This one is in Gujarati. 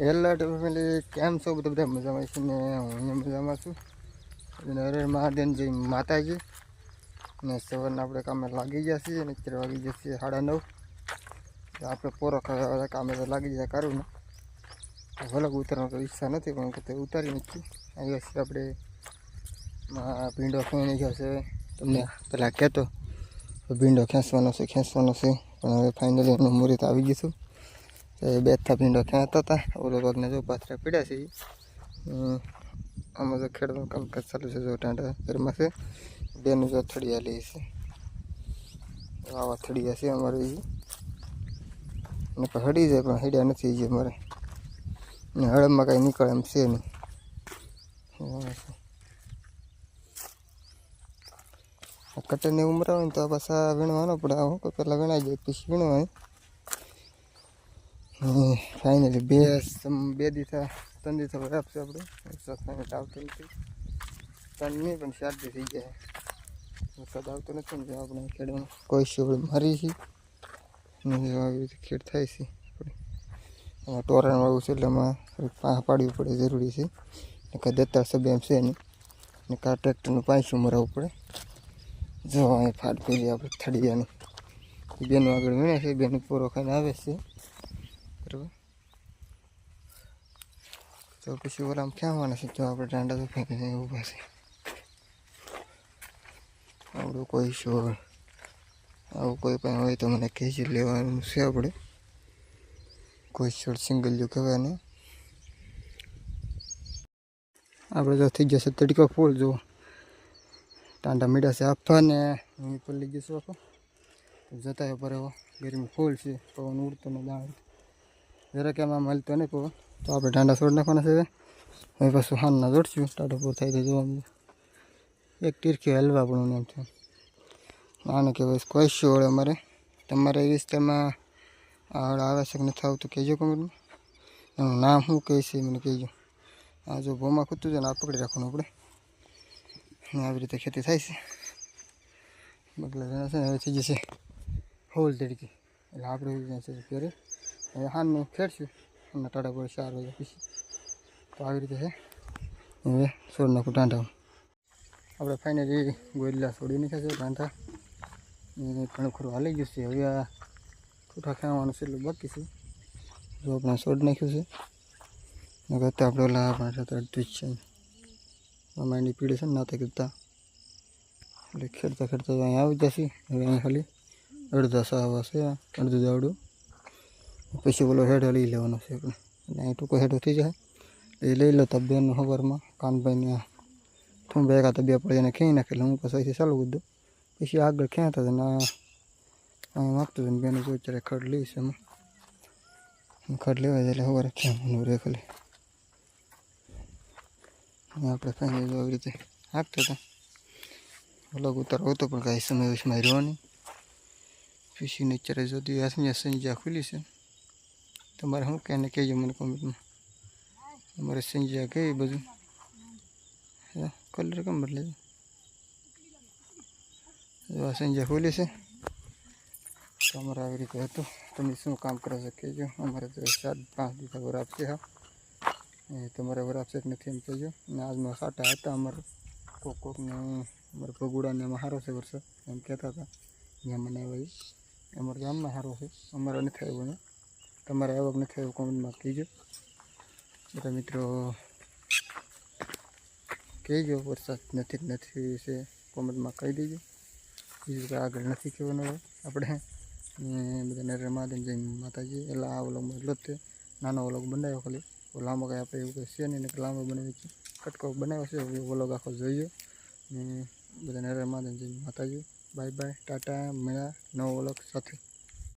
હેલો ફેમિલી કેમ છો બધા? બધા મજામાં છું ને હું મજામાં છું. અને હરે મહાદેવ જય માતાજી. ને સવારના આપણે કામે લાગી ગયા છીએ અને અત્યારે વાગી ગયા છીએ સાડા નવ. આપણે પોરો કામે તો લાગી જાય કરું ને. વલગ ઉતારવાની તો ઈચ્છા નથી, પણ કે ઉતારી નથી આવ્યા છીએ આપણે ભીંડો ખેણી ગયો છે. તમને પહેલાં કહેતો, ભીંડો ખેંચવાનો છે ખેંચવાનો છે. પણ હવે ફાઇનલી એનું મુહૂર્ત આવી ગયું છું. એ બે થા ભીંડો ખેંચતા હતા ઓલો પગને જો પાથરા પીડ્યા છે. આમાં જો ખેડવાનું કામકાજ ચાલુ છે જો ટાંટા ઘરમાં છે. બેનું જો થળિયા લે છે. આવા થળિયા છે અમારે એ હડી જાય, પણ હડ્યા નથી જે મારે ને હળમમાં કાંઈ નીકળે એમ છે નહીં. કટરની ઉંમર ને તો પાછા વીણવાનો પડે. આવું કે પહેલાં વીણાઈ જાય, પછી વીણવાની ફાઇનલી બે બે દીથા ત્રણ દીથા વરાપ આપશે આપણે. વરસાદ ફાઇનલ આવતો નથી. ત્રણ નહીં, પણ ચાર થઈ ગયા. વરસાદ આવતો નથી ને આપણે ખેડમાં કોઈ શિવડ મારી છે ને આવી રીતે ખેડ થાય છે. આમાં ટોરણ વાળું છે એટલે એમાં પાહ પાડવી પડે, જરૂરી છે. ને કાંઈ દત્તા સભ્ય એમ છે નહીં. ને કાં ટ્રેક્ટરનું પાંચું મરાવવું પડે. જો અહીં ફાટ પેલી આપણે થળિયાની. બેનો આગળ વીણે છે, બેન પૂરો ખાઈને આવે છે. તો પછી ઓલામાં ક્યાં છે? તો આપણે દાંડા તો ફેંકીને ઊભા છે આવડું કોઈ શોર. આવું કોઈ પણ હોય તો મને કહેજે, લેવાનું છે આપણે. કોઈ શોર સિંગલ જો કહેવાય ને આપણે તો થઈ જશે તડકો ફૂલ જો ટાંડા મીડા છે આપવા ને પર લઈ જઈશું આપો જતા પર એવો ગરમી ફૂલ છે, પવન ઉડતો ને દાણ જરાક એમાં મળતો નહીં પવન. તો આપણે ટાંડા છોડ નાખવાના છે હવે. પાછું હાનના જોડશું ટાટો પૂર થાય તો જોવા એક તીરખી હલવા પણ એમ છે. આને કહેવાય કોઈ શોળ અમારે. તમારા એ વિસ્તારમાં આવડ આવે છે કે નથી આવતું કહેજો કમેન્ટમાં. એનું નામ શું કહે છે મને કહેજો. આ જો ભોમાં ખૂતું છે ને આ પકડી રાખવાનું આપણે. અને આવી રીતે ખેતી થાય છે. બગલા જણા છે ને હવે થઈ જશે હોલ તરીકે. એટલે આપણે છે ફેરે હવે હાનનું ખેડશું. અને ટાટા પર ચાર વાગ્યા પછી. તો આવી રીતે હવે છોડ નાખું ટાંટા આપણે ફાઇનલી ગોયલા છોડી નાખ્યા છે ટાંટા એ ઘણું ખરું હાલી ગયું છે. હવે આ ઠૂઠા ખાવાનું છે એટલું બાકી છે. જો આપણે છોડ નાખ્યું છે. ને કરતાં આપણે ઓલા આપણા સાથે અડધું છે. આમાં એની પીડી છે ને નાતા કરતા. એટલે ખેડતા ખેડતા અહીંયા આવી જશે હવે અહીં ખાલી અડધા સાવા છે અડધું દાવડું. પછી ઓલો હેડો લઈ લેવાનો છે આપણે એટલે અહીં ટૂંકો હેડો થઈ જાય એ લઈ લો તો બેન ખબરમાં કાનભાઈને થૂંબે એકા તો બે પડી એને ખેંચી નાખે એટલે હું પછી અહીંથી ચાલુ કરી દઉં પછી આગળ ખેંચતા હતા ને અહીં માગતું હતું ને બેનું જો અત્યારે ખડ લઈશ એમાં ખડ લેવાય એટલે સવારે ખેંચવાનું રહે ખાલી અને આપણે ફાઇનલ આવી રીતે હાંકતા હતા અલગ ઉતારો હતો પણ કાંઈ સમય વચમાં રહ્યો નહીં ફિશીને અત્યારે જોતી આ સંજ્યા સંજ્યા ખુલી છે તમારે શું કહે ને કહેજો મને કોમેન્ટમાં અમારે સંજ્યા કઈ બધું કલર કેમ બદલે છે જો આ સંજ્યા ખુલી છે તો અમારે આવી રીતે હતું તમે શું કામ કરો છો કહેજો અમારે તો ચાર પાંચ દિવસ વરાપ છે હા એ તમારે વરાપ છે કે નથી એમ કહેજો અને આજમાં સાટા હતા અમારે કોક કોકને અમારે ભગુડાને એમાં સારો છે વરસાદ એમ કહેતા હતા જ્યાં મને આવ્યો એ અમારા ગામમાં સારો છે અમારે નથી આવ્યો ને તમારે આવક નથી આવ્યો કોમેન્ટમાં કહેજો. બધા મિત્રો, કહેજો, વરસાદ નથી નથી વિશે કોમેન્ટમાં કહી દેજો. બીજું કંઈ આગળ નથી કહેવાનું હવે આપણે. બધા બધાને રમાદેન જય માતાજી. એટલે આ વ્લોગમાં એટલો જ તે નાનો વ્લોગ બનાવ્યો ખાલી. લાંબો કાંઈ આપણે એવું કંઈ છે નહીં એટલે લાંબો બનાવી છે. કટકો બનાવ્યો છે. એ વ્લોગ આખો જોઈએ ને બધાને રમાદેન જય માતાજી. બાય બાય ટાટા મળ્યા. નવો વ્લોગ સાથે.